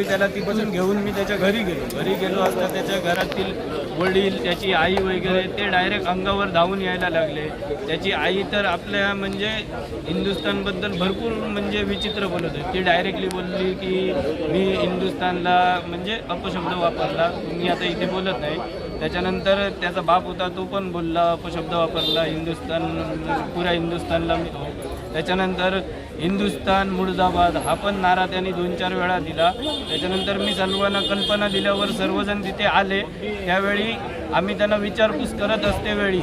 त्यावेळी त्याला तिपासून घेऊन मी त्याच्या घरी गेलो. घरी गेलो असता त्याच्या घरातील वडील त्याची आई वगैरे ते डायरेक्ट अंगावर धावून यायला लागले. त्याची आई तर आपल्या म्हणजे हिंदुस्थानबद्दल भरपूर म्हणजे विचित्र बोलत होती. ती डायरेक्टली बोलली की मी हिंदुस्थानला म्हणजे अपशब्द वापरला. मी आता इथे बोलत नाही. त्याच्यानंतर त्याचा बाप होता तो पण बोलला अपशब्द वापरला. हिंदुस्थान पुऱ्या हिंदुस्थानला मी त्याच्यानंतर हिंदुस्थान मुर्दाबाद हा पण नारा त्यांनी दोन चार वेळा दिला. त्याच्यानंतर मी सर्वांना कल्पना दिल्यावर सर्वजण तिथे आले. त्यावेळी आम्ही त्यांना विचारपूस करत असते वेळी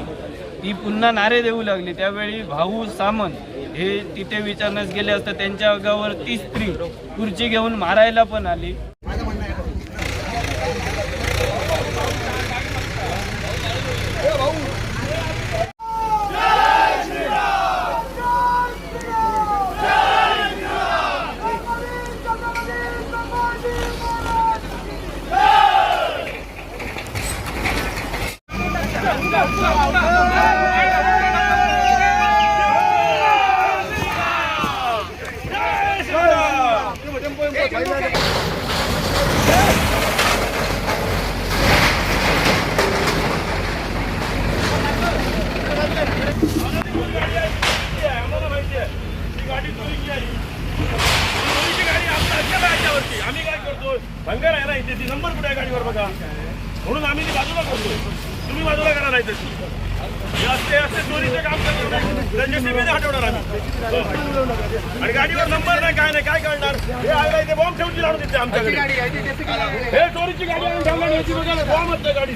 ती पुन्हा नारे देऊ लागली. त्यावेळी भाऊ सामंत हे तिथे विचारण्यास गेले असता त्यांच्या अंगावर ती स्त्री खुर्ची घेऊन मारायला पण आली. भंगार आहे ना इथे ती नंबर कुठे आहे गाडीवर बघा. म्हणून आम्ही ती बाजूला करतो तुम्ही बाजूला करा नाही तशी असते असते चोरीचे काम जेसीबीने हटवणार आम्ही. आणि गाडीवर नंबर नाही काय नाही काय करणार? हे आयला इथे बॉम्ब ठेवची लावून तिथे आमच्याकडे. हे. चोरीची गाडी आणून ठेवणार याची बघा बॉम्ब असते गाडी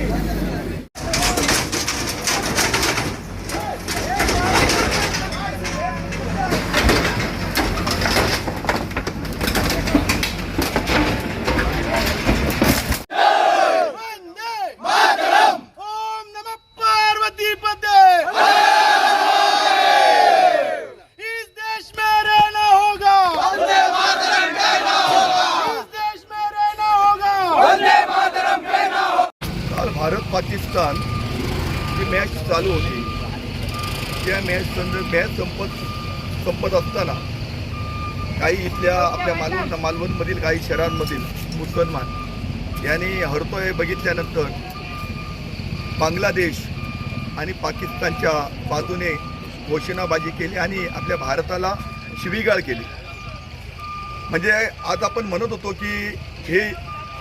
भारत पाकिस्तान जी मॅच चालू होती. त्या मॅच संदर्भ मॅच संपत संपत असताना काही इथल्या आपल्या मालवण मालवणमधील काही शहरांमधील मुसलमान यांनी हरतोय बघितल्यानंतर बांगलादेश आणि पाकिस्तानच्या बाजूने घोषणाबाजी केली आणि आपल्या भारताला शिवीगाळ केली. म्हणजे आज आपण म्हणत होतो की हे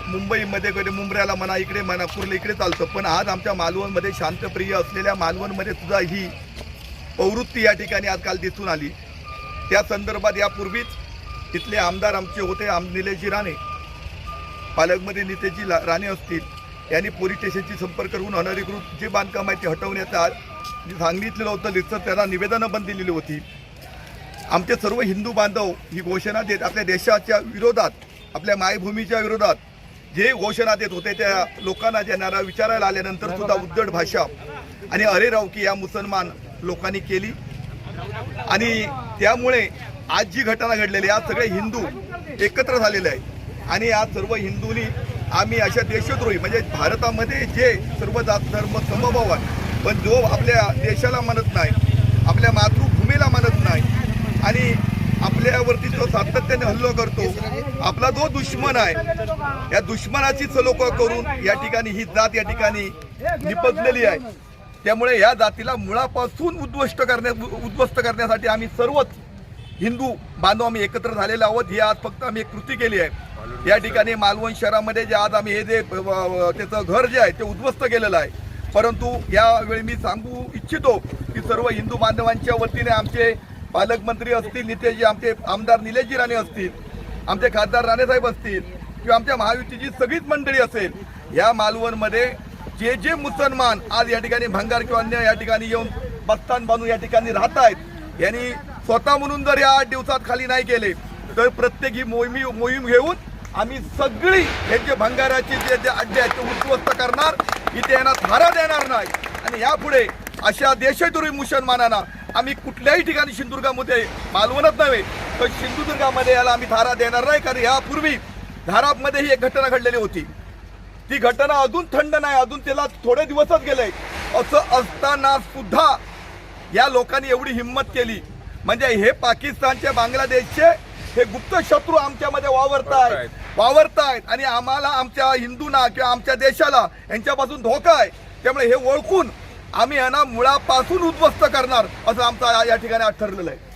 मुंबईमध्ये कधी मुंबऱ्याला म्हणा इकडे म्हणा कुर्ला इकडे चालतं. पण आज आमच्या मालवणमध्ये शांतप्रिय असलेल्या मालवणमध्ये सुद्धा ही प्रवृत्ती या ठिकाणी आजकाल दिसून आली. त्या संदर्भात यापूर्वीच तिथले आमदार आमचे होते आम निलेशजी राणे. पालकमध्ये नितेशजी राणे असतील. यांनी पोलीस स्टेशनशी संपर्क करून अनधिकृत जे बांधकाम आहे ते हटवण्याचं सांगितलेलं होतं. लिस्ट त्यांना निवेदनं पण दिलेली होती. आमचे सर्व हिंदू बांधव ही घोषणा देत आपल्या देशाच्या विरोधात आपल्या मायभूमीच्या विरोधात जे घोषणा देत होते त्या लोकांना ज्यांना विचारायला आल्यानंतर सुद्धा उद्धट भाषा आणि अरे राव की या मुसलमान लोकांनी केली. आणि त्यामुळे आज जी घटना घडलेली आहे, आज सगळे हिंदू एकत्र झालेले आहे आणि आज सर्व हिंदूंनी आम्ही अशा देशद्रोही म्हणजे भारतामध्ये जे सर्व जात धर्म समभाव आहे पण जो आपल्या देशाला मानत नाही आपल्या मातृभूमीला मानत नाही आणि आपल्यावरती जो सातत्याने हल्ला करतो आपला जो दुश्मन आहे या दुश्मनाचीच लोक करून या ठिकाणी ही जात या ठिकाणी निपजलेली आहे. त्यामुळे या जातीला मुळापासून उद्ध्वस्त करण्या उद्ध्वस्त करण्यासाठी आम्ही सर्वच हिंदू बांधव आम्ही एकत्र झालेलो आहोत. ही आज फक्त आम्ही एक कृती केली आहे. या ठिकाणी मालवण शहरामध्ये जे आज आम्ही हे जे त्याचं घर जे आहे ते उद्ध्वस्त केलेलं आहे. परंतु यावेळी मी सांगू इच्छितो की सर्व हिंदू बांधवांच्या वतीने आमचे पालकमंत्री असतील नितेशजी आमचे आमदार निलेशजी राणे असतील आमचे खासदार राणेसाहेब असतील किंवा आमच्या महायुतीची सगळीच मंडळी असेल या मालवणमध्ये जे जे मुसलमान आज या ठिकाणी भंगार किंवा अन्य या ठिकाणी येऊन बस्तान बांधून या ठिकाणी राहत आहेत यांनी स्वतः म्हणून जर या आठ दिवसात खाली नाही केले तर प्रत्येक ही मोहिमी मोहीम घेऊन आम्ही सगळी हे जे भंगाराचे जे जे अड्डे आहेत ते उद्ध्वस्त करणार इथे यांना थारा देणार नाही. आणि यापुढे अशा देशद्रोही मुसलमानांना आम्ही कुठल्याही ठिकाणी सिंधुदुर्गामध्ये मालवणच नव्हे तर सिंधुदुर्गामध्ये याला आम्ही धारा देणार नाही कारण यापूर्वी धारामध्ये ही एक घटना घडलेली होती. ती घटना अजून थंड नाही अजून त्याला थोडे दिवसच गेले. असं असताना सुद्धा या लोकांनी एवढी हिंमत केली. म्हणजे हे पाकिस्तानचे बांगलादेशचे हे गुप्त शत्रू आमच्यामध्ये वावरतायत. वावरतायत. आणि आम्हाला आमच्या हिंदूंना किंवा आमच्या देशाला यांच्यापासून धोका आहे. त्यामुळे हे ओळखून आम्ही यांना मुळापासून उद्ध्वस्त करणार असं आमचं या- या ठिकाणी आज ठरलेलं आहे.